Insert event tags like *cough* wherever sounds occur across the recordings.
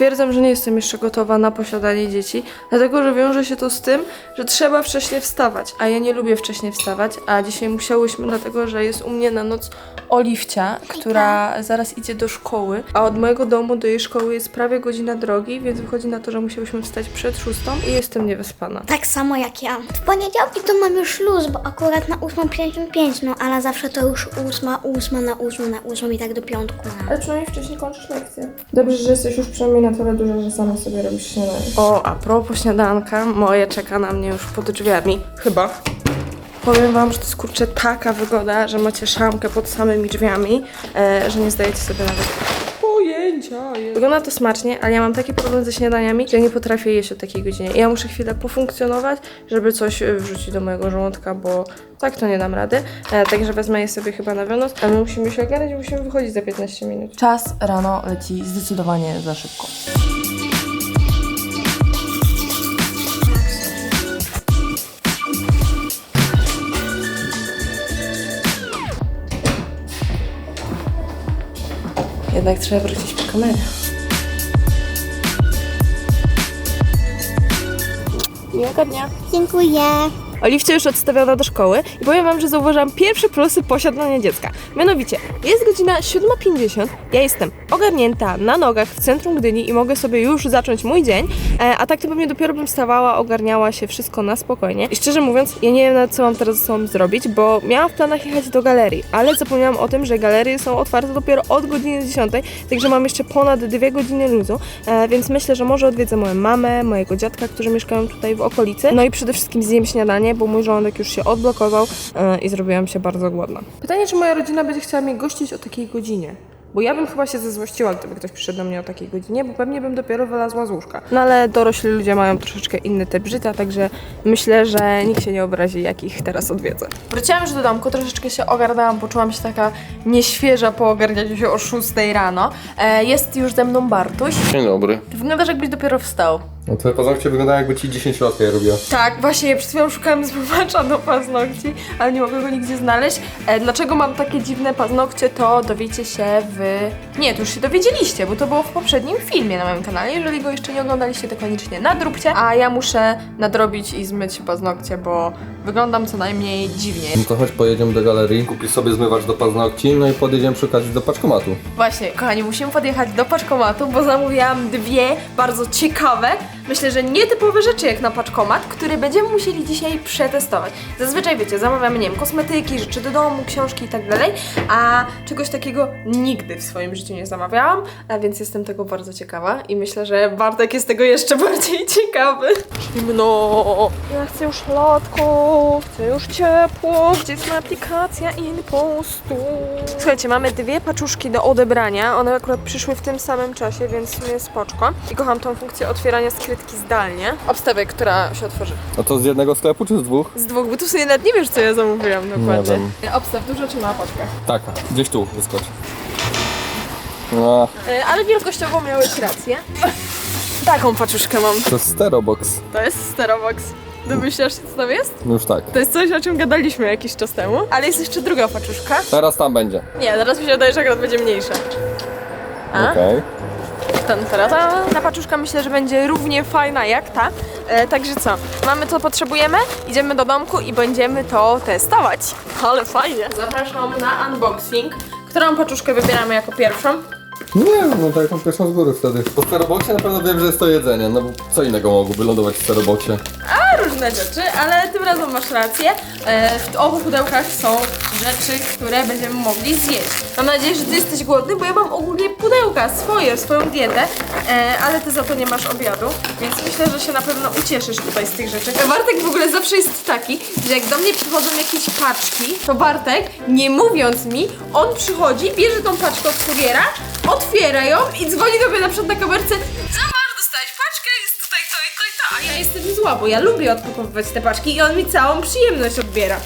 Stwierdzam, że nie jestem jeszcze gotowa na posiadanie dzieci, dlatego że wiąże się to z tym, że trzeba wcześniej wstawać, a ja nie lubię wcześniej wstawać, a dzisiaj musiałyśmy, dlatego że jest u mnie na noc Oliwcia, która zaraz idzie do szkoły, a od mojego domu do jej szkoły jest prawie godzina drogi, więc wychodzi na to, że musiałyśmy wstać przed szóstą i jestem niewyspana. Tak samo jak ja. W poniedziałki to mam już luz, bo akurat na 8.55, no ale zawsze to już 8, 8 na 8 na 8 i tak do piątku. No. Ale przynajmniej wcześniej kończysz lekcję. Dobrze, że jesteś już przynajmniej na tyle duża, że sama sobie robisz śniadanie. O, a propos śniadanka, moje czeka na mnie już pod drzwiami. Chyba. Powiem wam, że to jest kurczę taka wygoda, że macie szamkę pod samymi drzwiami, e, że nie zdajecie sobie nawet. Wygląda to smacznie, ale ja mam taki problem ze śniadaniami, że nie potrafię jeść o takiej godzinie. Ja muszę chwilę pofunkcjonować, żeby coś e, wrzucić do mojego żołądka, bo tak to nie dam rady. E, także wezmę je sobie chyba na wynos, a my musimy się ogarnąć, musimy wychodzić za 15 minut. Czas rano leci zdecydowanie za szybko. Jednak trzeba wrócić po kamerę. Miłego dnia. Dziękuję. Oliwcia już odstawiona do szkoły i powiem wam, że zauważyłam pierwsze plusy posiadania dziecka. Mianowicie, jest godzina 7.50, ja jestem ogarnięta na nogach w centrum Gdyni i mogę sobie już zacząć mój dzień, e, a tak to pewnie dopiero bym stawała, ogarniała się wszystko na spokojnie. I szczerze mówiąc, ja nie wiem nawet co mam teraz ze sobą zrobić, bo miałam w planach jechać do galerii, ale zapomniałam o tym, że galerie są otwarte dopiero od godziny 10, także mam jeszcze ponad dwie godziny luzu, e, więc myślę, że może odwiedzę moją mamę, mojego dziadka, którzy mieszkają tutaj w okolicy, no i przede wszystkim zjem śniadanie, bo mój żołądek już się odblokował e, i zrobiłam się bardzo głodna. Pytanie, czy moja rodzina będzie chciała mnie gościć o takiej godzinie? Bo ja bym chyba się zezłościła, gdyby ktoś przyszedł do mnie o takiej godzinie, bo pewnie bym dopiero wylazła z łóżka. No ale dorośli ludzie mają troszeczkę inny typ życia, także myślę, że nikt się nie obrazi, jak ich teraz odwiedzę. Wróciłam już do domku, troszeczkę się ogarnęłam, poczułam się taka nieświeża po ogarnianiu się o 6 rano. E, jest już ze mną Bartuś. Dzień dobry. Ty wyglądasz jakbyś dopiero wstał. No twoje paznokcie wyglądają jakby ci 10 lat je robiła. Tak, właśnie przed chwilą szukałam zmywacza do paznokci, ale nie mogę go nigdzie znaleźć. E, dlaczego mam takie dziwne paznokcie, to dowiecie się w... Nie, to już się dowiedzieliście, bo to było w poprzednim filmie na moim kanale. Jeżeli go jeszcze nie oglądaliście, to koniecznie nadróbcie. A ja muszę nadrobić i zmyć paznokcie, bo wyglądam co najmniej dziwnie. No to chodź pojedziemy do galerii, kupisz sobie zmywacz do paznokci, no i podjedziemy przy okazji do paczkomatu. Właśnie, kochani, musimy podjechać do paczkomatu, bo zamówiłam dwie bardzo ciekawe, myślę, że nietypowe rzeczy jak na paczkomat, które będziemy musieli dzisiaj przetestować. Zazwyczaj, wiecie, zamawiamy, nie wiem, kosmetyki, rzeczy do domu, książki i tak dalej, a czegoś takiego nigdy w swoim życiu nie zamawiałam, a więc jestem tego bardzo ciekawa i myślę, że Bartek jest tego jeszcze *laughs* bardziej ciekawy. Zimno! Ja chcę już lotko, chcę już ciepło, gdzie jest moja aplikacja Impostu? Słuchajcie, mamy dwie paczuszki do odebrania, one akurat przyszły w tym samym czasie, więc sumie spoczko. I kocham tą funkcję otwierania skrytki zdalnie. Obstawę, która się otworzy. A to z jednego sklepu czy z dwóch? Z dwóch, bo tu sobie nawet nie wiesz, co ja zamówiłam dokładnie. wiem. Obstaw, dużo czy mała paczka? Taka, gdzieś tu wyskoczy. No, E, ale wielkościowo miałeś rację. *laughs* Taką paczuszkę mam. to jest Sterobox. To jest Sterobox. Domyślasz się, co tam jest? No już tak. To jest coś, o czym gadaliśmy jakiś czas temu. Ale jest jeszcze druga paczuszka. Teraz tam będzie. Nie, teraz mi się wydaje, że akurat będzie mniejsza. A? Okej. Ten, ta, ta paczuszka myślę, że będzie równie fajna jak ta. E, także co, mamy co potrzebujemy, idziemy do domku i będziemy to testować. Ale fajnie. Zapraszam na unboxing. Którą paczuszkę wybieramy jako pierwszą? Nie, no tak mam pierwszą z góry wtedy. Po Steroboxie na pewno wiem, że jest to jedzenie, no bo co innego mogłoby lądować w Steroboxie? A różne rzeczy, ale tym razem masz rację. E, w obu pudełkach są rzeczy, które będziemy mogli zjeść. Mam nadzieję, że ty jesteś głodny, bo ja mam ogólnie pudełka swoje, swoją dietę, e, ale ty za to nie masz obiadu, więc myślę, że się na pewno ucieszysz tutaj z tych rzeczy. Bartek w ogóle zawsze jest taki, że jak do mnie przychodzą jakieś paczki, to Bartek, nie mówiąc mi, on przychodzi, bierze tą paczkę od kuriera, otwiera ją i dzwoni do mnie na przykład na kamerce Zobacz, dostałeś paczkę, jest tutaj to i to i to, a ja jestem zła, bo ja lubię odpakowywać te paczki i on mi całą przyjemność odbiera.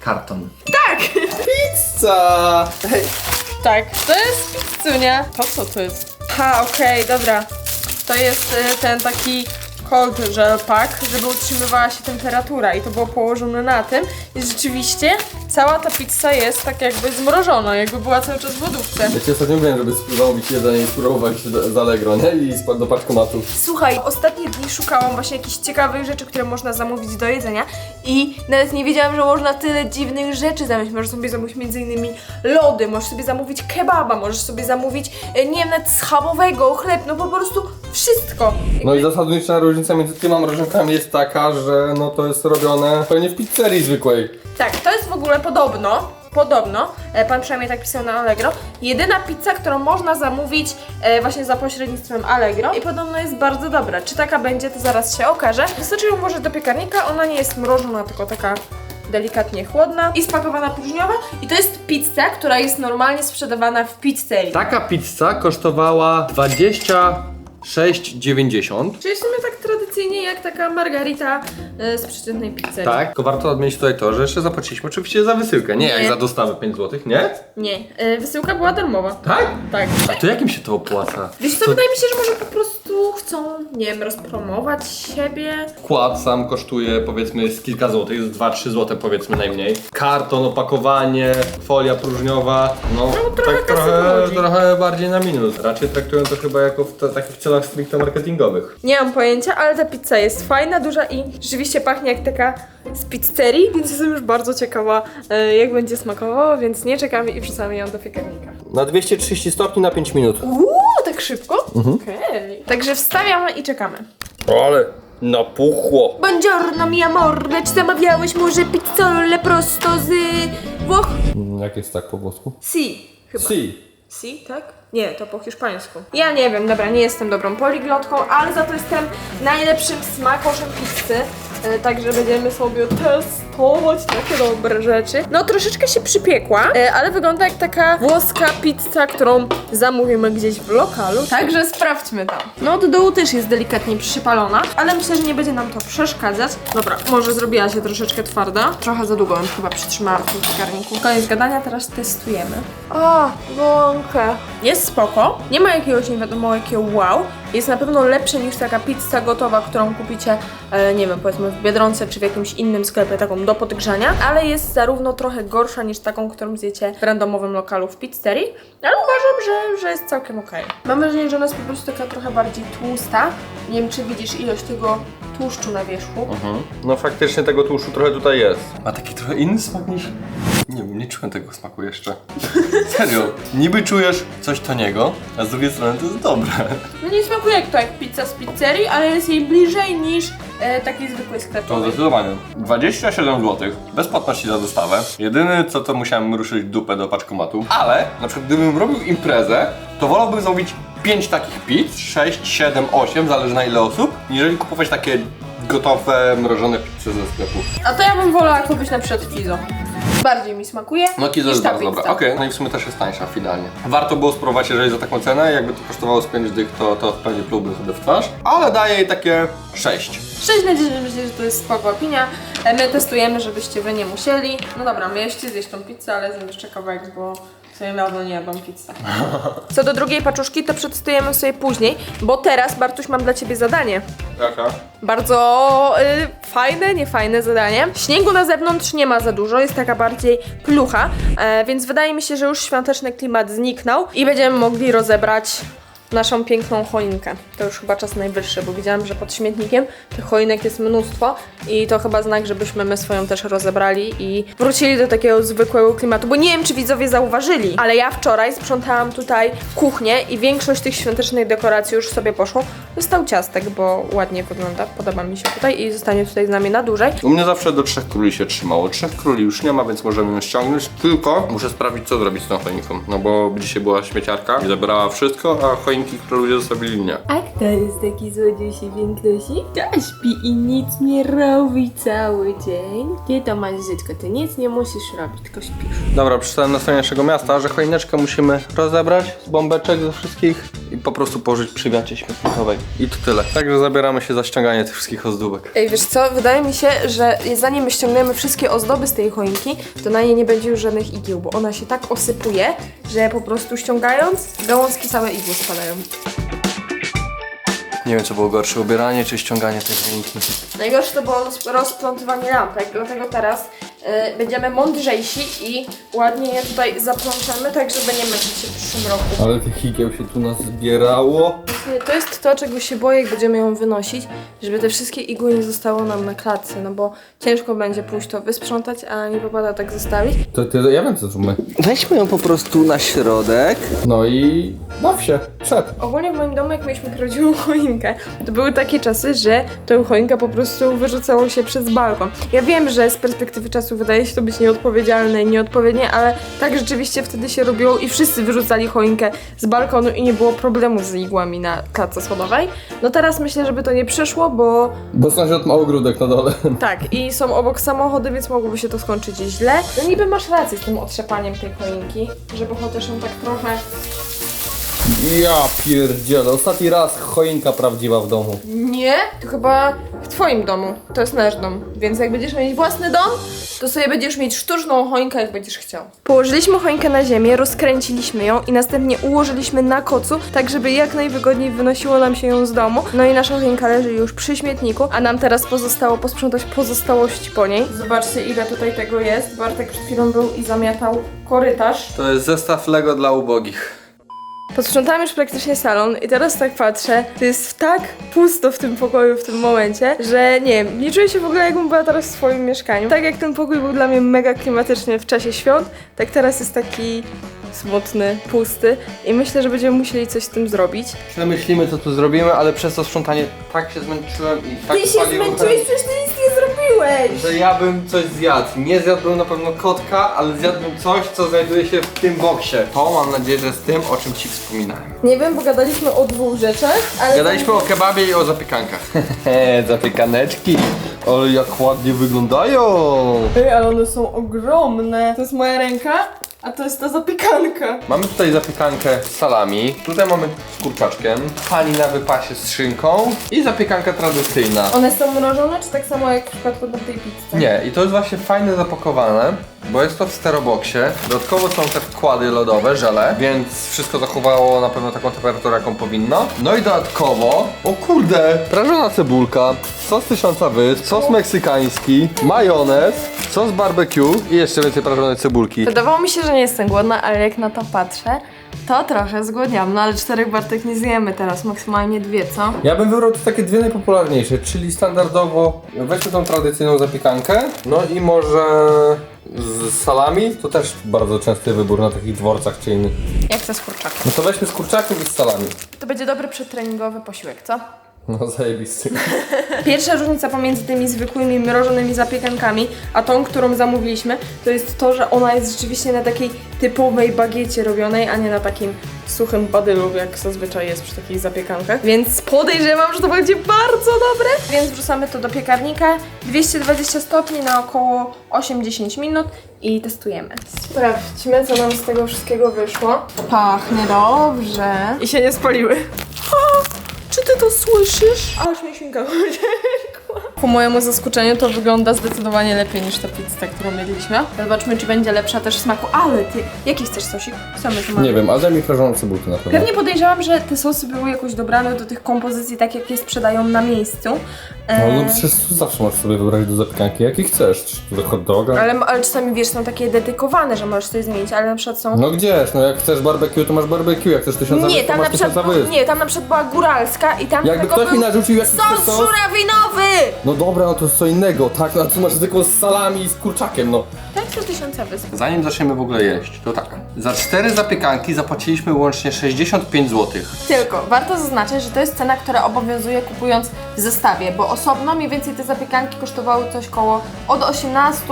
Karton. Tak! Pizza! Hej, Tak, to jest pizzunia. To co to jest? Ha, okej, dobra. To jest y, ten taki cold gel pack, żeby utrzymywała się temperatura i to było położone na tym i rzeczywiście cała ta pizza jest tak jakby zmrożona, jakby była cały czas w lodówce. Ja ci ostatnio mówiłem, żeby zamówić jedzenie i spróbować z Allegro, nie? I spadł do paczkomatu. Słuchaj, ostatnie dni szukałam właśnie jakichś ciekawych rzeczy, które można zamówić do jedzenia i nawet nie wiedziałam, że można tyle dziwnych rzeczy zamówić. Możesz sobie zamówić między innymi lody, możesz sobie zamówić kebaba, możesz sobie zamówić, e, nie wiem, nawet schabowego, chleb, no po prostu wszystko. No i zasadnicza różnica między tyma mrożonkami jest taka, że no to jest robione pewnie w pizzerii zwykłej. Tak, to jest w ogóle podobno, podobno, e, pan przynajmniej tak pisał na Allegro, jedyna pizza, którą można zamówić e, właśnie za pośrednictwem Allegro i podobno jest bardzo dobra. Czy taka będzie, to zaraz się okaże. Wystarczy ją włożyć do piekarnika, ona nie jest mrożona, tylko taka delikatnie chłodna i spakowana próżniowa i to jest pizza, która jest normalnie sprzedawana w pizzerii. Taka pizza kosztowała 26,90. Czyli w sumie tak tradycyjnie jak taka margarita e, z przeciętnej pizzerii. Tak, tylko warto odmienić tutaj to, że jeszcze zapłaciliśmy oczywiście za wysyłkę, nie, Nie. jak za dostawę 5 zł, nie? Nie, e, wysyłka była darmowa. Tak? Tak. A to jakim się to opłaca? Wiesz co, wydaje mi się, że może po prostu chcą, nie wiem, rozpromować siebie. Wkład sam kosztuje powiedzmy z kilka złotych, z 2-3 zł powiedzmy najmniej. Karton, opakowanie, folia próżniowa, no, trochę tak kasy trochę, wychodzi. trochę bardziej na minus. Raczej traktują to chyba jako w te, takich celach stricte marketingowych. Nie mam pojęcia, ale ta pizza jest fajna, duża i rzeczywiście pachnie jak taka z pizzerii, więc jestem już bardzo ciekawa, e, jak będzie smakowała, więc nie czekamy i wrzucamy ją do piekarnika. Na 230 stopni na 5 minut. Uuu, tak szybko? Okej. Także wstawiamy i czekamy. Ale napuchło. Buongiorno mia amore, czy zamawiałeś może pizzole prosto z Włoch? Jak jest tak po włosku? Si, chyba. Si. Si, tak? Nie, to po hiszpańsku. Ja nie wiem, dobra, nie jestem dobrą poliglotką, ale za to jestem najlepszym smakoszem pizzy. E, Także będziemy sobie testować takie dobre rzeczy. No troszeczkę się przypiekła, e, ale wygląda jak taka włoska pizza, którą zamówimy gdzieś w lokalu. Także sprawdźmy to. No do dołu też jest delikatnie przypalona, ale myślę, że nie będzie nam to przeszkadzać. Dobra, może zrobiła się troszeczkę twarda. Trochę za długo ją chyba przytrzymałam w tym piekarniku. Koniec gadania, teraz testujemy. O, wąkę. Jest spoko. Nie ma jakiegoś nie wiadomo jakiego wow. Jest na pewno lepsze niż taka pizza gotowa, którą kupicie, e, nie wiem, powiedzmy w Biedronce czy w jakimś innym sklepie, taką do podgrzania, ale jest zarówno trochę gorsza niż taką, którą zjecie w randomowym lokalu w pizzerii, ale uważam, że, że jest całkiem okej. Mam wrażenie, że ona jest po prostu taka trochę bardziej tłusta. Nie wiem, czy widzisz ilość tego tłuszczu na wierzchu. No faktycznie tego tłuszczu trochę tutaj jest. Ma taki trochę inny smak niż... Nie wiem, nie czułem tego smaku jeszcze. *laughs* Serio. Niby czujesz coś taniego, a z drugiej strony to jest dobre. No nie smakuje jak to jak pizza z pizzerii, ale jest jej bliżej niż e, takiej zwykłej To sklepowej. zdecydowanie. 27 zł, bez płatności za dostawę. Jedyny co to musiałem ruszyć dupę do paczkomatu. Ale, na przykład gdybym robił imprezę, to wolałbym zamówić 5 takich pizz, 6, 7, 8, zależy na ile osób, niżeli kupować takie gotowe, mrożone pizze ze sklepu. A to ja bym wolała kupić na przykład Kizo. Bardziej mi smakuje No niż jest bardzo dobra. Okej, no i w sumie też jest tańsza finalnie. Warto było spróbować, jeżeli za taką cenę, jakby to kosztowało z 5 dych, to, to pewnie plułbym sobie w twarz. Ale daję jej takie 6. 6 na 10 myślę, że to jest spoko opinia. E, My testujemy, żebyście wy nie musieli. No dobra, mieliście zjeść tą pizzę, ale zjem jeszcze kawałek, bo sobie dawno nie jadłam pizzę. *laughs* Co do drugiej paczuszki, to przetestujemy sobie później, bo teraz, Bartuś, mam dla ciebie zadanie. Jaka? Bardzo y, fajne, niefajne zadanie. Śniegu na zewnątrz nie ma za dużo, jest taka bardziej plucha, e, więc wydaje mi się, że już świąteczny klimat zniknął i będziemy mogli rozebrać naszą piękną choinkę. To już chyba czas najwyższy, bo widziałam, że pod śmietnikiem tych choinek jest mnóstwo i to chyba znak, żebyśmy my swoją też rozebrali i wrócili do takiego zwykłego klimatu, bo nie wiem, czy widzowie zauważyli, ale ja wczoraj sprzątałam tutaj kuchnię i większość tych świątecznych dekoracji już sobie poszło. Został ciastek, bo ładnie wygląda, podoba mi się tutaj i zostanie tutaj z nami na dłużej. U mnie zawsze do trzech króli się trzymało. Trzech króli już nie ma, więc możemy ją ściągnąć. Tylko muszę sprawdzić, co zrobić z tą choinką. No bo dzisiaj była śmieciarka i zabrała wszystko, a które ludzie zostawili nie. A kto jest taki złodziusi pięknosi? To śpi i nic nie robi cały dzień. Ty to masz żyćko, ty nic nie musisz robić, tylko śpisz. Dobra, przeczytałem na stronie naszego miasta, że choineczkę musimy rozebrać z bombeczek ze wszystkich i po prostu położyć przy wiacie śmietnikowej. I to tyle. Także zabieramy się za ściąganie tych wszystkich ozdóbek. Ej, wiesz co, wydaje mi się, że zanim my ściągniemy wszystkie ozdoby z tej choinki, to na niej nie będzie już żadnych igieł, bo ona się tak osypuje, że po prostu ściągając, gałązki same igły spadają. Nie wiem co było gorsze, ubieranie czy ściąganie tej choinki. Najgorsze to było roz- rozplątywanie lampek, dlatego teraz będziemy mądrzejsi i ładnie je tutaj zaplączamy, tak żeby nie męczyć się w przyszłym roku. Ale tych higieł się tu nazbierało. Właśnie To jest to, czego się boję, jak będziemy ją wynosić, żeby te wszystkie igły nie zostało nam na klatce, no bo ciężko będzie pójść to wysprzątać, a nie wypada tak zostawić. To ty, ja wiem co zróbmy. Weźmy ją po prostu na środek. No i baw się, przed. Ogólnie w moim domu, jak mieliśmy prawdziwą *laughs* choinkę, to były takie czasy, że tę choinkę po prostu wyrzucało się przez balkon. Ja wiem, że z perspektywy czasu wydaje się to być nieodpowiedzialne i nieodpowiednie, ale tak rzeczywiście wtedy się robiło i wszyscy wyrzucali choinkę z balkonu i nie było problemu z igłami na klatce schodowej. No teraz myślę, żeby to nie przeszło, bo Bo sąsiad ma ogródek na dole. *laughs* tak, i są obok samochody, więc mogłoby się to skończyć źle. No niby masz rację z tym otrzepaniem tej choinki, żeby chociaż ją tak trochę Ja pierdzielę, ostatni raz choinka prawdziwa w domu. Nie, to chyba w twoim domu. To jest nasz dom. Więc jak będziesz mieć własny dom, to sobie będziesz mieć sztuczną choinkę, jak będziesz chciał. Położyliśmy choinkę na ziemię, rozkręciliśmy ją i następnie ułożyliśmy na kocu, tak żeby jak najwygodniej wynosiło nam się ją z domu. No i nasza choinka leży już przy śmietniku, a nam teraz pozostało posprzątać pozostałości po niej. Zobaczcie ile tutaj tego jest. Bartek przed chwilą był i zamiatał korytarz. To jest zestaw Lego dla ubogich. Posprzątałam już praktycznie salon i teraz tak patrzę, to jest tak pusto w tym pokoju w tym momencie, że nie wiem, nie czuję się w ogóle jakbym była teraz w swoim mieszkaniu. Tak jak ten pokój był dla mnie mega klimatyczny w czasie świąt, tak teraz jest taki smutny, pusty i myślę, że będziemy musieli coś z tym zrobić. Przemyślimy co tu zrobimy, ale przez to sprzątanie tak się zmęczyłem i tak paliłem przecież ty nic nie zrobiłeś! że ja bym coś zjadł. Nie zjadłbym na pewno kotka, ale zjadłbym coś, co znajduje się w tym boksie. To mam nadzieję, że z tym, o czym ci wspominałem. Nie wiem, bo gadaliśmy o dwóch rzeczach, ale... Gadaliśmy o kebabie i o zapiekankach. *laughs* Hehe, zapiekaneczki. Ale jak ładnie wyglądają. Ej, ale one są ogromne. To jest moja ręka, a to jest ta zapiekanka. Mamy tutaj zapiekankę z salami, tutaj mamy z kurczaczkiem, pani na wypasie z szynką i zapiekanka tradycyjna. One są mrożone, czy tak samo jak w przypadku tej pizzy? Nie, i to jest właśnie fajne zapakowane, bo jest to w steroboksie. Dodatkowo są te wkłady lodowe, żele, więc wszystko zachowało na pewno taką temperaturę, jaką powinno. No i dodatkowo, o kurde, prażona cebulka, sos tysiąca wysp, sos meksykański, majonez, sos barbecue i jeszcze więcej prażonej cebulki. Wydawało mi się, że nie jestem głodna, ale jak na to patrzę, to trochę zgłodniam. No ale czterech bartek nie zjemy teraz, maksymalnie dwie, co? Ja bym wybrał takie dwie najpopularniejsze, czyli standardowo weźmy tą tradycyjną zapiekankę, no i może z salami, to też bardzo częsty wybór na takich dworcach czy innych. Jak to z kurczakiem? No to weźmy z kurczakiem i z salami. To będzie dobry przedtreningowy posiłek, co? No zajebisty. *laughs* Pierwsza różnica pomiędzy tymi zwykłymi mrożonymi zapiekankami, a tą, którą zamówiliśmy, to jest to, że ona jest rzeczywiście na takiej typowej bagiecie robionej, a nie na takim suchym badylu, jak zazwyczaj jest przy takich zapiekankach. Więc podejrzewam, że to będzie bardzo dobre. Więc wrzucamy to do piekarnika, 220 stopni na około 8-10 minut i testujemy. Sprawdźmy, co nam z tego wszystkiego wyszło. Pachnie dobrze. I się nie spaliły. *laughs* Czy ty to słyszysz? Aż mi świnka uciekła. *laughs* Po mojemu zaskoczeniu to wygląda zdecydowanie lepiej niż ta pizza, którą jedliśmy. Zobaczmy, czy będzie lepsza też w smaku. Ale ty, jaki chcesz sosik? Samy to mamy. Nie wiem, ale daj mi prażoną cebulkę na pewno. Pewnie podejrzewam, że te sosy były jakoś dobrane do tych kompozycji, tak jak je sprzedają na miejscu. E, No, no przecież tu zawsze możesz sobie wybrać do zapiekanki, jaki chcesz. Czy do hot doga? ale, ale czasami wiesz, są takie dedykowane, że możesz coś zmienić, ale na przykład są. No gdzież, no jak chcesz barbecue, to masz barbecue, jak chcesz tysiąca nie, wysp, to tam na masz tysiąca przykład, wysp. nie, tam na przykład była góralska i tam Jakby ktoś mi był narzucił jakiś sos sos- żurawinowy! No dobra, no to jest co innego, tak? No a tu masz tylko z salami i z kurczakiem, no. Tak, to tysiące wysp. Zanim zaczniemy w ogóle jeść, to tak. Za cztery zapiekanki zapłaciliśmy łącznie 65 zł. Tylko warto zaznaczyć, że to jest cena, która obowiązuje kupując w zestawie, bo osobno mniej więcej te zapiekanki kosztowały coś koło od 18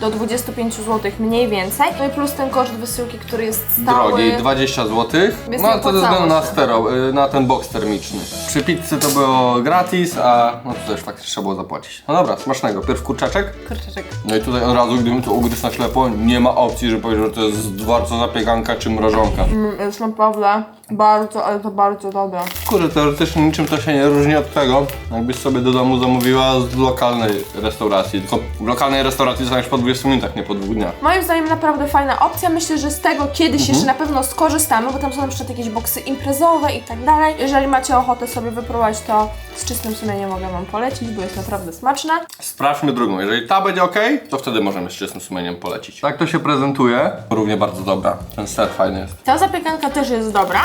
do 25 zł mniej więcej. No i plus ten koszt wysyłki, który jest stały. Drogi, 20 zł. No to ze względu na się. stero, y, na ten box termiczny. Przy pizzy to było gratis, a no to też faktycznie trzeba było zapłacić. No dobra, smacznego. Pierw kurczaczek. Kurczę, No i tutaj od razu, gdybym to ugryzł na ślepo, nie ma opcji, że powiesz, że to jest dworca zapiekanka czy mrożonka. Mm, jest naprawdę bardzo, ale to bardzo dobre. Kurde, teoretycznie niczym to się nie różni od tego, jakbyś sobie do domu zamówiła z lokalnej restauracji. Tylko w lokalnej restauracji zostaniesz po 20 minutach, nie po dwóch dniach. Moim zdaniem naprawdę fajna opcja. Myślę, że z tego kiedyś jeszcze na pewno skorzystamy, bo tam są na przykład jakieś boksy imprezowe i tak dalej. Jeżeli macie ochotę sobie wypróbować, to z czystym sumieniem mogę Wam polecić, bo jest naprawdę smaczne. Sprawdźmy drugą. Jeżeli ta będzie ok, to wtedy możemy z czystym sumieniem polecić. Tak to się prezentuje. Równie bardzo dobra. Ten ser fajny jest. Ta zapiekanka też jest dobra.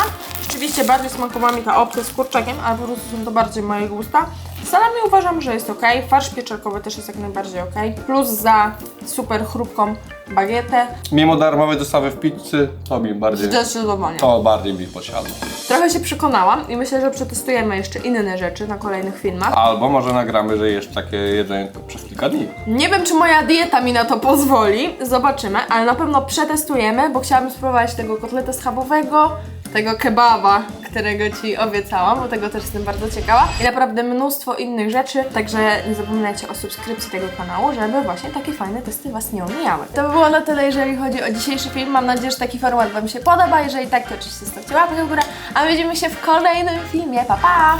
Oczywiście bardziej smakowała mi ta opcja z kurczakiem, ale po prostu są to bardziej moje gusta. Salami uważam, że jest ok. Farsz pieczarkowy też jest jak najbardziej ok. Plus za super chrupką bagietę. Mimo darmowej dostawy w pizzy, to mi bardziej... Zdecydowanie. To bardziej mi posiadło. Trochę się przekonałam i myślę, że przetestujemy jeszcze inne rzeczy na kolejnych filmach. Albo może nagramy, że jesz takie jedzenie przez kilka dni. Nie wiem, czy moja dieta mi na to pozwoli. Zobaczymy, ale na pewno przetestujemy, bo chciałabym spróbować tego kotleta schabowego, tego kebaba, którego Ci obiecałam, bo tego też jestem bardzo ciekawa. I naprawdę mnóstwo innych rzeczy, także nie zapominajcie o subskrypcji tego kanału, żeby właśnie takie fajne testy Was nie omijały. To by było na tyle, jeżeli chodzi o dzisiejszy film. Mam nadzieję, że taki format Wam się podoba. Jeżeli tak, to oczywiście zostawcie łapkę w górę, a widzimy się w kolejnym filmie. Pa, pa!